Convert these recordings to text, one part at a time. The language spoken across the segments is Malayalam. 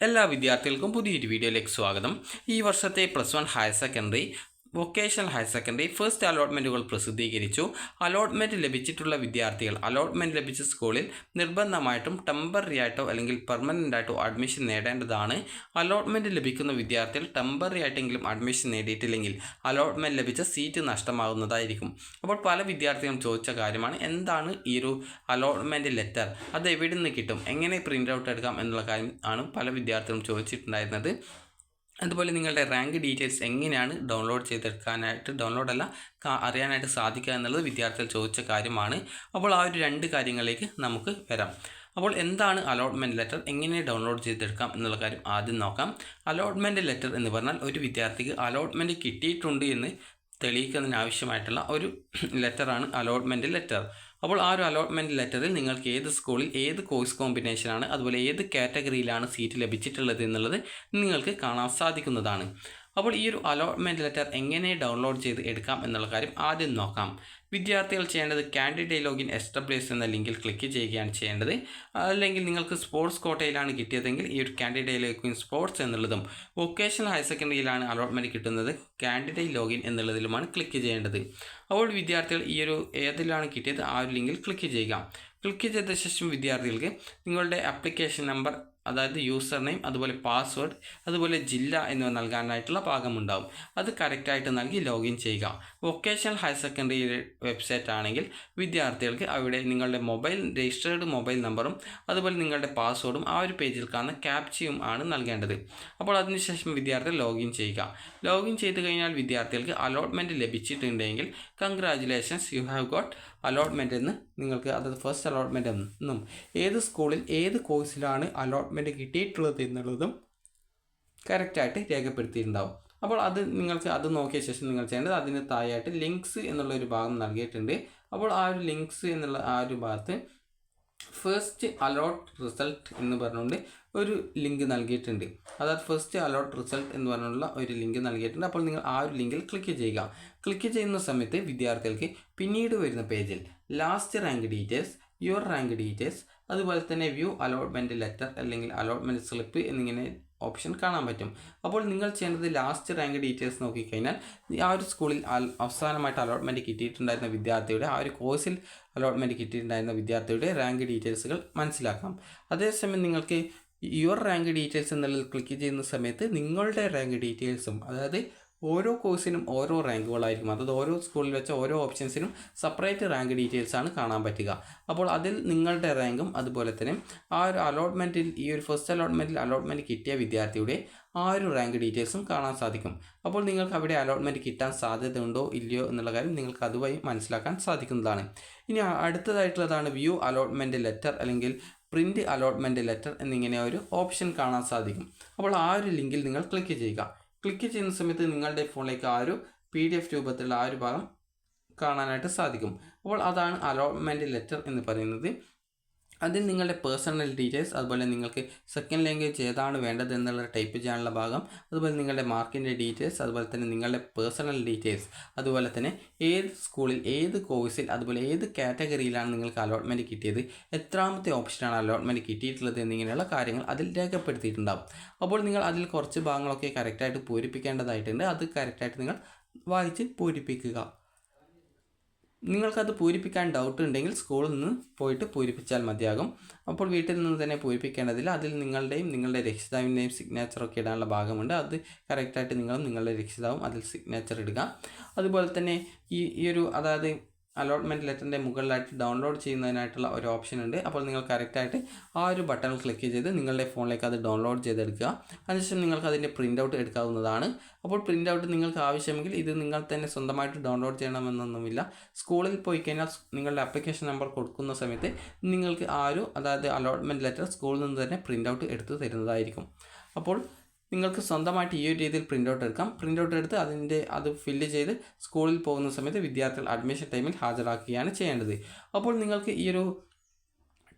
എല്ലാ വിദ്യാർത്ഥികൾക്കും പുതിയൊരു വീഡിയോയിലേക്ക് സ്വാഗതം. ഈ വർഷത്തെ plus one higher secondary vocational higher secondary first അലോട്ട്മെന്റുകൾ പ്രസിദ്ധീകരിച്ചു. അലോട്ട്മെന്റ് ലഭിച്ചിട്ടുള്ള വിദ്യാർത്ഥികൾ അലോട്ട്മെന്റ് ലഭിച്ച സ്കൂളിൽ നിർബന്ധമായിട്ടും ടെമ്പററി ആയിട്ടോ അല്ലെങ്കിൽ പെർമനന്റ് ആയിട്ടോ അഡ്മിഷൻ നേടേണ്ടതാണ്. അലോട്ട്മെന്റ് ലഭിക്കുന്ന വിദ്യാർത്ഥികൾ ടെമ്പററി ആയിട്ടെങ്കിലും അഡ്മിഷൻ നേടിയിട്ടില്ലെങ്കിൽ അലോട്ട്മെന്റ് ലഭിച്ച സീറ്റ് നഷ്ടമാകുന്നതായിരിക്കും അപ്പോൾ പല വിദ്യാർത്ഥികളും ചോദിച്ച കാര്യമാണ് എന്താണ് ഈ ഒരു അലോട്ട്മെന്റ് ലെറ്റർ അത് എവിടെ നിന്ന് കിട്ടും? എങ്ങനെ പ്രിന്റ് ഔട്ട് എടുക്കാം എന്നുള്ള കാര്യം ആണ് പല വിദ്യാർത്ഥികളും ചോദിച്ചിട്ടുണ്ടായിരുന്നത്. അതുപോലെ നിങ്ങളുടെ റാങ്ക് ഡീറ്റെയിൽസ് എങ്ങനെയാണ് ഡൗൺലോഡ് ചെയ്തെടുക്കാനായിട്ട് ഡൗൺലോഡ് അല്ല അറിയാനായിട്ട് സാധിക്കുക എന്നുള്ളത് വിദ്യാർത്ഥികൾ ചോദിച്ച കാര്യമാണ്. അപ്പോൾ ആ ഒരു രണ്ട് കാര്യങ്ങളിലേക്ക് നമുക്ക് വരാം. അപ്പോൾ എന്താണ് അലോട്ട്മെന്റ് ലെറ്റർ എങ്ങനെ ഡൗൺലോഡ് ചെയ്തെടുക്കാം എന്നുള്ള കാര്യം ആദ്യം നോക്കാം. അലോട്ട്മെന്റ് ലെറ്റർ എന്ന് പറഞ്ഞാൽ ഒരു വിദ്യാർത്ഥിക്ക് അലോട്ട്മെന്റ് കിട്ടിയിട്ടുണ്ട് എന്ന് തെളിയിക്കുന്നതിന് ആവശ്യമായിട്ടുള്ള ഒരു ലെറ്ററാണ് അലോട്ട്മെന്റ് ലെറ്റർ അപ്പോൾ ആ ഒരു അലോട്ട്മെന്റ് ലെറ്ററിൽ നിങ്ങൾക്ക് ഏത് സ്കൂളിൽ ഏത് കോഴ്സ് കോമ്പിനേഷനാണ് അതുപോലെ ഏത് കാറ്റഗറിയിലാണ് സീറ്റ് ലഭിച്ചിട്ടുള്ളത് എന്നുള്ളത് നിങ്ങൾക്ക് കാണാൻ സാധിക്കുന്നതാണ്. അപ്പോൾ ഈ ഒരു അലോട്ട്മെന്റ് ലെറ്റർ എങ്ങനെ ഡൗൺലോഡ് ചെയ്ത് എടുക്കാം എന്നുള്ള കാര്യം ആദ്യം നോക്കാം. വിദ്യാർത്ഥികൾ ചെയ്യേണ്ടത് കാൻഡിഡേറ്റ് ലോഗിൻ എസ്റ്റാബ്ലിഷ് എന്ന ലിങ്കിൽ ക്ലിക്ക് ചെയ്യുകയാണ് ചെയ്യേണ്ടത്. അല്ലെങ്കിൽ നിങ്ങൾക്ക് സ്പോർട്സ് കോട്ടയിലാണ് കിട്ടിയതെങ്കിൽ ഈ ഒരു കാൻഡിഡേറ്റ് ലോഗിൻ സ്പോർട്സ് എന്നുള്ളതും വൊക്കേഷണൽ ഹയർ സെക്കൻഡറിയിലാണ് അലോട്ട്മെന്റ് കിട്ടുന്നത് കാൻഡിഡേറ്റ് ലോഗിൻ എന്നുള്ളതിലുമാണ് ക്ലിക്ക് ചെയ്യേണ്ടത്. അപ്പോൾ വിദ്യാർത്ഥികൾ ഈ ഒരു ഏതിലാണ് കിട്ടിയത് ആ ഒരു ലിങ്കിൽ ക്ലിക്ക് ചെയ്യുക. ക്ലിക്ക് ചെയ്ത ശേഷം വിദ്യാർത്ഥികൾക്ക് നിങ്ങളുടെ ആപ്ലിക്കേഷൻ നമ്പർ അതായത് യൂസർ നെയിം അതുപോലെ പാസ്വേഡ് അതുപോലെ ജില്ല എന്നിവ നൽകാനായിട്ടുള്ള ഭാഗമുണ്ടാവും അത് കറക്റ്റായിട്ട് നൽകി ലോഗിൻ ചെയ്യുക. വൊക്കേഷണൽ ഹയർ സെക്കൻഡറി വെബ്സൈറ്റ് ആണെങ്കിൽ വിദ്യാർത്ഥികൾക്ക് അവിടെ നിങ്ങളുടെ മൊബൈൽ രജിസ്റ്റേർഡ് മൊബൈൽ നമ്പറും അതുപോലെ നിങ്ങളുടെ പാസ്വേഡും ആ ഒരു പേജിൽ കാണുന്ന ക്യാപ്ചയും ആണ് നൽകേണ്ടത്. അപ്പോൾ അതിനുശേഷം വിദ്യാർത്ഥി ലോഗിൻ ചെയ്യുക. ലോഗിൻ ചെയ്ത് കഴിഞ്ഞാൽ വിദ്യാർത്ഥികൾക്ക് allotment ലഭിച്ചിട്ടുണ്ടെങ്കിൽ congratulations you have got allotment എന്ന് നിങ്ങൾക്ക് അതായത് ഫസ്റ്റ് അലോട്ട്മെന്റ് എന്നും ഏത് സ്കൂളിൽ ഏത് കോഴ്സിലാണ് അലോട്ട്മെന്റ് കിട്ടിയിട്ടുള്ളത് എന്നുള്ളതും കറക്റ്റായിട്ട് രേഖപ്പെടുത്തിയിട്ടുണ്ടാവും. അപ്പോൾ അത് നിങ്ങൾക്ക് അത് നോക്കിയ ശേഷം നിങ്ങൾ ചെയ്യേണ്ടത് അതിന് താഴെയായിട്ട് ലിങ്ക്സ് എന്നുള്ള ഒരു ഭാഗം നൽകിയിട്ടുണ്ട്. അപ്പോൾ ആ ഒരു ലിങ്ക്സ് എന്നുള്ള ആ ഒരു ഭാഗത്ത് ഫസ്റ്റ് അലോട്ട് റിസൾട്ട് എന്ന് പറഞ്ഞുകൊണ്ട് ഒരു ലിങ്ക് നൽകിയിട്ടുണ്ട്. അതായത് ഫസ്റ്റ് അലോട്ട് റിസൾട്ട് എന്ന് പറഞ്ഞുള്ള ഒരു ലിങ്ക് നൽകിയിട്ടുണ്ട്. അപ്പോൾ നിങ്ങൾ ആ ഒരു ലിങ്കിൽ ക്ലിക്ക് ചെയ്യുക. ക്ലിക്ക് ചെയ്യുന്ന സമയത്ത് വിദ്യാർത്ഥികൾക്ക് പിന്നീട് വരുന്ന പേജിൽ last rank details your rank details അതുപോലെ തന്നെ വ്യൂ അലോട്ട്മെന്റ് ലെറ്റർ അല്ലെങ്കിൽ അലോട്ട്മെന്റ് സ്ലിപ്പ് എന്നിങ്ങനെ ഓപ്ഷൻ കാണാൻ പറ്റും. അപ്പോൾ നിങ്ങൾ ചെയ്യേണ്ടത് ലാസ്റ്റ് റാങ്ക് ഡീറ്റെയിൽസ് നോക്കിക്കഴിഞ്ഞാൽ ആ ഒരു സ്കൂളിൽ അവസാനമായിട്ട് അലോട്ട്മെന്റ് കിട്ടിയിട്ടുണ്ടായിരുന്ന വിദ്യാർത്ഥിയുടെ ആ ഒരു കോഴ്സിൽ അലോട്ട്മെന്റ് കിട്ടിയിട്ടുണ്ടായിരുന്ന വിദ്യാർത്ഥിയുടെ റാങ്ക് ഡീറ്റെയിൽസുകൾ മനസ്സിലാക്കാം. അതേസമയം നിങ്ങൾക്ക് യുവർ റാങ്ക് ഡീറ്റെയിൽസ് എന്നുള്ളത് ക്ലിക്ക് ചെയ്യുന്ന സമയത്ത് നിങ്ങളുടെ റാങ്ക് ഡീറ്റെയിൽസും അതായത് ഓരോ കോഴ്സിനും ഓരോ റാങ്കുകളായിരിക്കും. അതായത് ഓരോ സ്കൂളിൽ വെച്ച ഓരോ ഓപ്ഷൻസിനും സെപ്പറേറ്റ് റാങ്ക് ഡീറ്റെയിൽസ് ആണ് കാണാൻ പറ്റുക. അപ്പോൾ അതിൽ നിങ്ങളുടെ റാങ്കും അതുപോലെ തന്നെ ആ ഒരു അലോട്ട്മെന്റിൽ ഈ ഒരു ഫസ്റ്റ് അലോട്ട്മെന്റിൽ അലോട്ട്മെന്റ് കിട്ടിയ വിദ്യാർത്ഥിയുടെ ആ ഒരു റാങ്ക് ഡീറ്റെയിൽസും കാണാൻ സാധിക്കും. അപ്പോൾ നിങ്ങൾക്ക് അവിടെ അലോട്ട്മെന്റ് കിട്ടാൻ സാധ്യതയുണ്ടോ ഇല്ലയോ എന്നുള്ള കാര്യം നിങ്ങൾക്ക് അതുവഴി മനസ്സിലാക്കാൻ സാധിക്കുന്നതാണ്. ഇനി അടുത്തതായിട്ടുള്ളതാണ് വ്യൂ അലോട്ട്മെന്റ് ലെറ്റർ അല്ലെങ്കിൽ പ്രിന്റ് അലോട്ട്മെന്റ് ലെറ്റർ എന്നിങ്ങനെ ഒരു ഓപ്ഷൻ കാണാൻ സാധിക്കും. അപ്പോൾ ആ ഒരു ലിങ്കിൽ നിങ്ങൾ ക്ലിക്ക് ചെയ്യുക. ക്ലിക്ക് ചെയ്യുന്ന സമയത്ത് നിങ്ങളുടെ ഫോണിലേക്ക് ആ ഒരു പി ഡി എഫ് രൂപത്തിലുള്ള ആ ഒരു ഭാഗം കാണാനായിട്ട് സാധിക്കും. അപ്പോൾ അതാണ് അലോട്ട്മെന്റ് ലെറ്റർ എന്ന് പറയുന്നത്. അതിൽ നിങ്ങളുടെ പേഴ്സണൽ ഡീറ്റെയിൽസ് അതുപോലെ നിങ്ങൾക്ക് സെക്കൻഡ് ലാംഗ്വേജ് ഏതാണ് വേണ്ടത് എന്നുള്ള ടൈപ്പ് ചെയ്യാനുള്ള ഭാഗം അതുപോലെ നിങ്ങളുടെ മാർക്കിന്റെ ഡീറ്റെയിൽസ് അതുപോലെ തന്നെ നിങ്ങളുടെ പേഴ്സണൽ ഡീറ്റെയിൽസ് അതുപോലെ തന്നെ ഏത് സ്കൂളിൽ ഏത് കോഴ്സിൽ അതുപോലെ ഏത് കാറ്റഗറിയിലാണ് നിങ്ങൾക്ക് അലോട്ട്മെന്റ് കിട്ടിയത് എത്രാമത്തെ ഓപ്ഷനാണ് അലോട്ട്മെന്റ് കിട്ടിയിട്ടുള്ളത് എന്നിങ്ങനെയുള്ള കാര്യങ്ങൾ അതിൽ രേഖപ്പെടുത്തിയിട്ടുണ്ടാകും അപ്പോൾ നിങ്ങൾ അതിൽ കുറച്ച് ഭാഗങ്ങളൊക്കെ കറക്റ്റായിട്ട് പൂരിപ്പിക്കേണ്ടതായിട്ടുണ്ട്. അത് കറക്റ്റായിട്ട് നിങ്ങൾ വായിച്ച് പൂരിപ്പിക്കുക. നിങ്ങൾക്കത് പൂരിപ്പിക്കാൻ ഡൗട്ട് ഉണ്ടെങ്കിൽ സ്കൂളിൽ നിന്ന് പോയിട്ട് പൂരിപ്പിച്ചാൽ മതിയാകും. അപ്പോൾ വീട്ടിൽ നിന്ന് തന്നെ പൂരിപ്പിക്കേണ്ടതില്ല. അതിൽ നിങ്ങളുടെയും നിങ്ങളുടെ രക്ഷിതാവിന്റെയും സിഗ്നേച്ചറൊക്കെ ഇടാനുള്ള ഭാഗമുണ്ട്. അത് കറക്റ്റായിട്ട് നിങ്ങളും നിങ്ങളുടെ രക്ഷിതാവും അതിൽ സിഗ്നേച്ചർ ഇടുക. അതുപോലെ തന്നെ ഈ ഈ ഒരു അതായത് അലോട്ട്മെന്റ് ലെറ്ററിന്റെ മുകളിലായിട്ട് ഡൗൺലോഡ് ചെയ്യുന്നതിനായിട്ടുള്ള ഒരു ഓപ്ഷൻ ഉണ്ട്. അപ്പോൾ നിങ്ങൾ കറക്റ്റായിട്ട് ആ ഒരു ബട്ടൺ ക്ലിക്ക് ചെയ്ത് നിങ്ങളുടെ ഫോണിലേക്ക് അത് ഡൗൺലോഡ് ചെയ്തെടുക്കുക. അതിനുശേഷം നിങ്ങൾക്ക് അതിന്റെ പ്രിന്റ് ഔട്ട് എടുക്കാവുന്നതാണ്. അപ്പോൾ പ്രിന്റ് ഔട്ട് നിങ്ങൾക്ക് ആവശ്യമെങ്കിൽ ഇത് നിങ്ങൾ തന്നെ സ്വന്തമായിട്ട് ഡൗൺലോഡ് ചെയ്യണമെന്നൊന്നുമില്ല. സ്കൂളിൽ പോയി കഴിഞ്ഞാൽ നിങ്ങളുടെ അപ്ലിക്കേഷൻ നമ്പർ കൊടുക്കുന്ന സമയത്ത് നിങ്ങൾക്ക് ആ ഒരു അതായത് അലോട്ട്മെന്റ് ലെറ്റർ സ്കൂളിൽ നിന്ന് തന്നെ പ്രിന്റ് ഔട്ട് എടുത്ത് തരുന്നതായിരിക്കും. അപ്പോൾ നിങ്ങൾക്ക് സ്വന്തമായിട്ട് ഈ ഒരു രീതിയിൽ പ്രിന്റ് ഔട്ട് എടുക്കാം. പ്രിന്റ് ഔട്ട് എടുത്ത് അതിന്റെ അത് ഫില്ല് ചെയ്ത് സ്കൂളിൽ പോകുന്ന സമയത്ത് വിദ്യാർത്ഥികൾ അഡ്മിഷൻ ടൈമിൽ ഹാജരാക്കുകയാണ് ചെയ്യേണ്ടത്. അപ്പോൾ നിങ്ങൾക്ക് ഈ ഒരു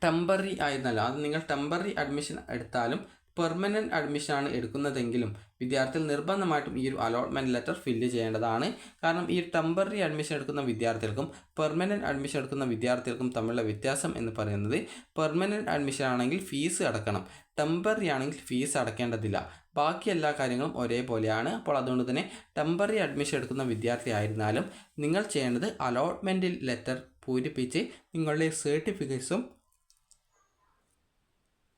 ടെമ്പററി ആയിരുന്നല്ലോ അത് നിങ്ങൾ ടെമ്പററി അഡ്മിഷൻ എടുത്താലും പെർമനന്റ് അഡ്മിഷനാണ് എടുക്കുന്നതെങ്കിലും വിദ്യാർത്ഥികൾ നിർബന്ധമായിട്ടും ഈ ഒരു അലോട്ട്മെന്റ് ലെറ്റർ ഫില്ല് ചെയ്യേണ്ടതാണ്. കാരണം ഈ ടെമ്പററി അഡ്മിഷൻ എടുക്കുന്ന വിദ്യാർത്ഥികൾക്കും പെർമനന്റ് അഡ്മിഷൻ എടുക്കുന്ന വിദ്യാർത്ഥികൾക്കും തമ്മിലുള്ള വ്യത്യാസം എന്ന് പറയുന്നത് പെർമനന്റ് അഡ്മിഷൻ ആണെങ്കിൽ ഫീസ് അടക്കണം. ടെമ്പററി ആണെങ്കിൽ ഫീസ് അടക്കേണ്ടതില്ല. ബാക്കി എല്ലാ കാര്യങ്ങളും ഒരേപോലെയാണ്. അപ്പോൾ അതുകൊണ്ട് തന്നെ ടെമ്പററി അഡ്മിഷൻ എടുക്കുന്ന വിദ്യാർത്ഥി ആയിരുന്നാലും നിങ്ങൾ ചെയ്യേണ്ടത് അലോട്ട്മെന്റ് ലെറ്റർ പൂരിപ്പിച്ച് നിങ്ങളുടെ സർട്ടിഫിക്കറ്റ്സും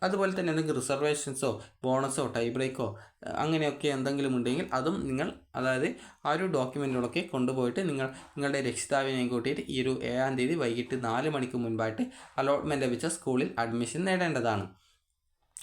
അതുപോലെ തന്നെ എന്തെങ്കിലും റിസർവേഷൻസോ ബോണസോ ടൈ ബ്രേക്കോ അങ്ങനെയൊക്കെ എന്തെങ്കിലും ഉണ്ടെങ്കിൽ അതും നിങ്ങൾ അതായത് ആ ഒരു ഡോക്യുമെന്റുകളൊക്കെ കൊണ്ടുപോയിട്ട് നിങ്ങൾ നിങ്ങളുടെ രക്ഷിതാവിനെയും കൂട്ടിയിട്ട് ഈ ഒരു ഏഴാം തീയതി വൈകിട്ട് നാല് മണിക്ക് മുൻപായിട്ട് അലോട്ട്മെന്റ് ലഭിച്ച സ്കൂളിൽ അഡ്മിഷൻ നേടേണ്ടതാണ്.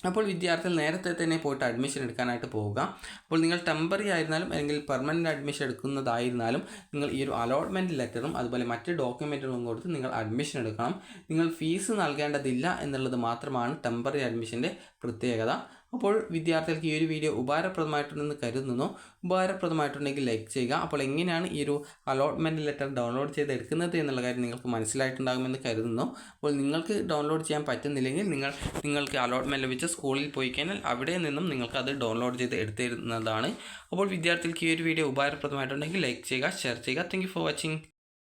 അപ്പോൾ വിദ്യാർത്ഥികൾ നേരത്തെ തന്നെ പോയിട്ട് അഡ്മിഷൻ എടുക്കാനായിട്ട് പോവുക. അപ്പോൾ നിങ്ങൾ ടെമ്പറി ആയിരുന്നാലും അല്ലെങ്കിൽ പെർമനന്റ് അഡ്മിഷൻ എടുക്കുന്നതായിരുന്നാലും നിങ്ങൾ ഈ ഒരു അലോട്ട്മെന്റ് ലെറ്ററും അതുപോലെ മറ്റ് ഡോക്യുമെന്റുകളും കൊടുത്ത് നിങ്ങൾ അഡ്മിഷൻ എടുക്കണം. നിങ്ങൾ ഫീസ് നൽകേണ്ടതില്ല എന്നുള്ളത് മാത്രമാണ് ടെമ്പറി അഡ്മിഷന്റെ പ്രത്യേകത. അപ്പോൾ വിദ്യാർത്ഥികൾക്ക് ഈ ഒരു വീഡിയോ ഉപകാരപ്രദമായിട്ടുണ്ടെന്ന് കരുതുന്നു. ഉപകാരപ്രദമായിട്ടുണ്ടെങ്കിൽ ലൈക്ക് ചെയ്യുക. അപ്പോൾ എങ്ങനെയാണ് ഈ ഒരു അലോട്ട്മെന്റ് ലെറ്റർ ഡൗൺലോഡ് ചെയ്ത് എടുക്കുന്നത് എന്നുള്ള കാര്യം നിങ്ങൾക്ക് മനസ്സിലായിട്ടുണ്ടാകുമെന്ന് കരുതുന്നു. അപ്പോൾ നിങ്ങൾക്ക് ഡൗൺലോഡ് ചെയ്യാൻ പറ്റുന്നില്ലെങ്കിൽ നിങ്ങൾ നിങ്ങൾക്ക് അലോട്ട്മെന്റ് ലഭിച്ച സ്കൂളിൽ പോയി കഴിഞ്ഞാൽ അവിടെ നിന്നും നിങ്ങൾക്ക് അത് ഡൗൺലോഡ് ചെയ്ത് എടുത്തിരുന്നതാണ്. അപ്പോൾ വിദ്യാർത്ഥികൾക്ക് ഈ ഒരു വീഡിയോ ഉപകാരപ്രദമായിട്ടുണ്ടെങ്കിൽ ലൈക്ക് ചെയ്യുക ഷെയർ ചെയ്യുക. Thank for watching